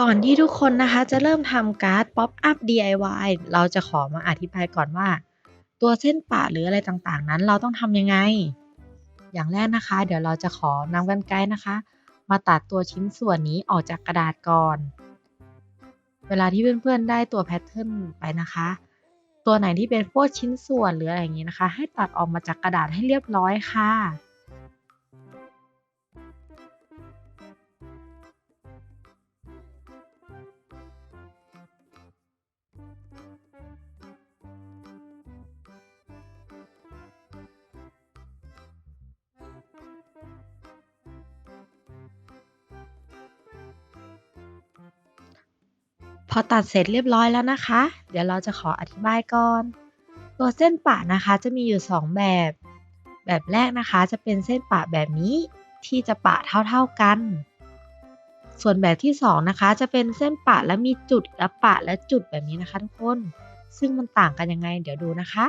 ก่อนที่ทุกคนนะคะจะเริ่มทำการ์ด Pop Up DIY เราจะขอมาอธิบายก่อนว่า ตัวเส้นปะหรืออะไรต่างๆ นั้นเราต้องทำยังไง อย่างแรกนะคะ เดี๋ยวเราจะขอนำกรรไกรนะคะ มาตัดตัวชิ้นส่วนนี้ออกจากกระดาษก่อน เวลาที่เพื่อนๆได้ตัวแพทเทิร์นไปนะคะ ตัวไหนที่เป็นพวกชิ้นส่วนหรืออะไรอย่างนี้นะคะ ให้ตัดออกมาจากกระดาษให้เรียบร้อยค่ะ อตัดเสร็จเรียบร้อยแล้วนะคะ เดี๋ยวเราจะขออธิบายก่อน ตัวเส้นปะนะคะจะมีอยู่ 2 แบบ แบบแรกนะคะจะเป็นเส้นปะแบบนี้ที่จะปะเท่าๆกัน ส่วนแบบที่2นะคะจะเป็นเส้นปะและมีจุดและปะและจุดแบบนี้นะคะทุกคน ซึ่งมันต่างกันยังไงเดี๋ยวดูนะคะ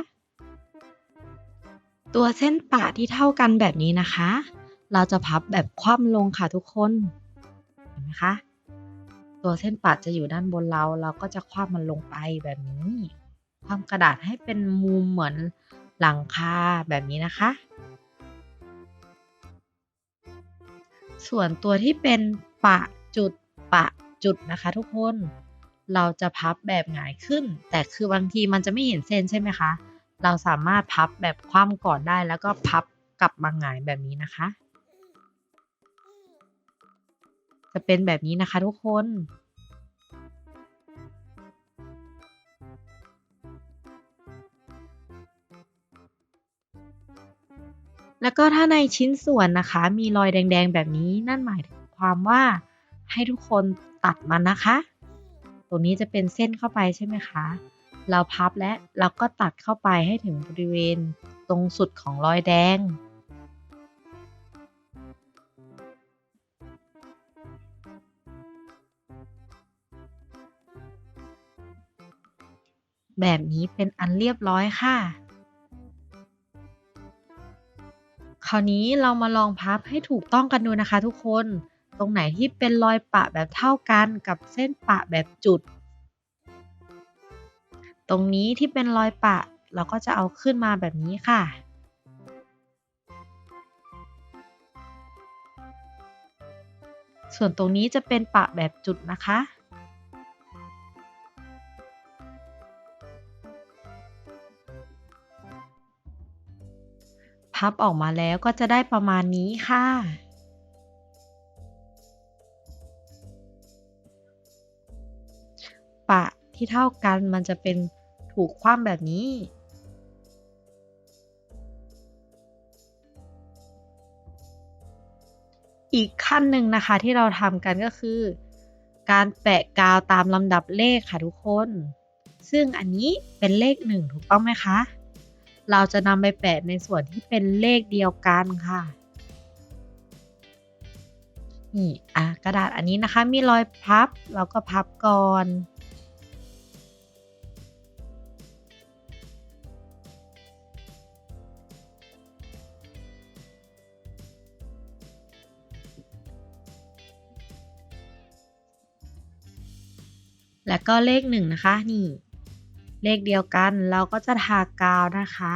ตัวเส้นปะที่เท่ากันแบบนี้นะคะ เราจะพับแบบคว่ำลงค่ะทุกคน เห็นไหมคะ ตัวเส้นปัดจะอยู่ด้านบนเรา เราก็จะคว่ำมันลงไปแบบนี้คว่ำกระดาษให้เป็นมุมเหมือนหลังคาแบบนี้นะคะ ส่วนตัวที่เป็นปะจุดปะจุดนะคะ ทุกคนเราจะพับแบบหงายขึ้น แต่คือบางทีมันจะไม่เห็นเส้นใช่ไหมคะ เราสามารถพับแบบคว่ำก่อนได้แล้วก็พับกลับมาหงายแบบนี้นะคะ จะเป็นแบบนี้นะคะทุกคน แล้วก็ถ้าในชิ้นส่วนนะคะ มีรอยแดงๆแบบนี้นั่นหมายถึงความว่าให้ทุกคนตัดมันนะคะ ตรงนี้จะเป็นเส้นเข้าไปใช่ไหมคะ เราพับและเราก็ตัดเข้าไปให้ถึงบริเวณตรงสุดของรอยแดง แบบนี้เป็นอันเรียบร้อยค่ะ คราวนี้เรามาลองพับให้ถูกต้องกันดูนะคะทุกคน ตรงไหนที่เป็นรอยปะแบบเท่ากันกับเส้นปะแบบจุด ตรงนี้ที่เป็นรอยปะเราก็จะเอาขึ้นมาแบบนี้ค่ะส่วนตรงนี้จะเป็นปะแบบจุดนะคะ พับออกมาแล้วก็จะได้ประมาณนี้ค่ะ ปะที่เท่ากันมันจะเป็นถูกคว่ำแบบนี้ อีกขั้นหนึ่งนะคะที่เราทำกันก็คือ การแปะกาวตามลำดับเลขค่ะทุกคน ซึ่งอันนี้เป็นเลขหนึ่งถูกต้องไหมคะ เราจะนำไปแปะในส่วนที่เป็นเลขเดียวกันค่ะนี่อะกระดาษอันนี้นะคะมีรอยพับเราก็พับก่อนแล้วก็เลขหนึ่งนะคะ นี่ เลขเดียวกัน เราก็จะทากาวนะคะ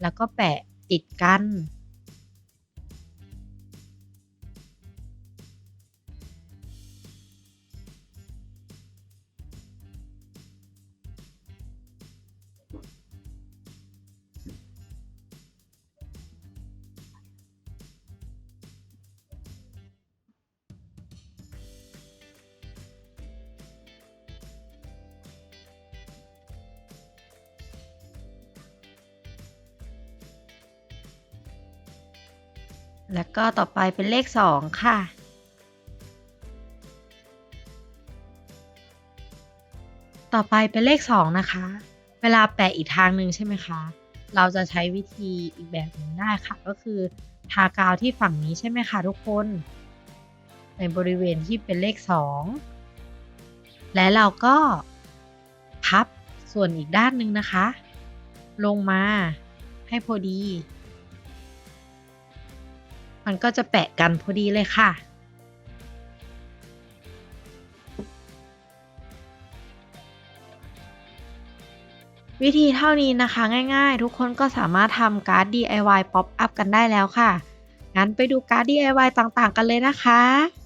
แล้วก็แปะติดกัน แล้วก็ต่อไปเป็นเลขสองค่ะ ต่อไปเป็นเลขสองนะคะ เวลาแปะอีกทางหนึ่งใช่ไหมคะ เราจะใช้วิธีอีกแบบหนึ่งได้ค่ะ ก็คือทากาวที่ฝั่งนี้ใช่ไหมคะทุกคน ในบริเวณที่เป็นเลขสองและเราก็พับส่วนอีกด้านหนึ่งนะคะ ลงมาให้พอดี มันก็จะแปะกันพอดีเลยค่ะ วิธีเท่านี้นะคะง่ายๆ ทุกคนก็สามารถทำการ์ด DIY ป๊อปอัพกันได้แล้วค่ะ งั้นไปดูการ์ด DIY ต่างๆ กันเลยนะคะ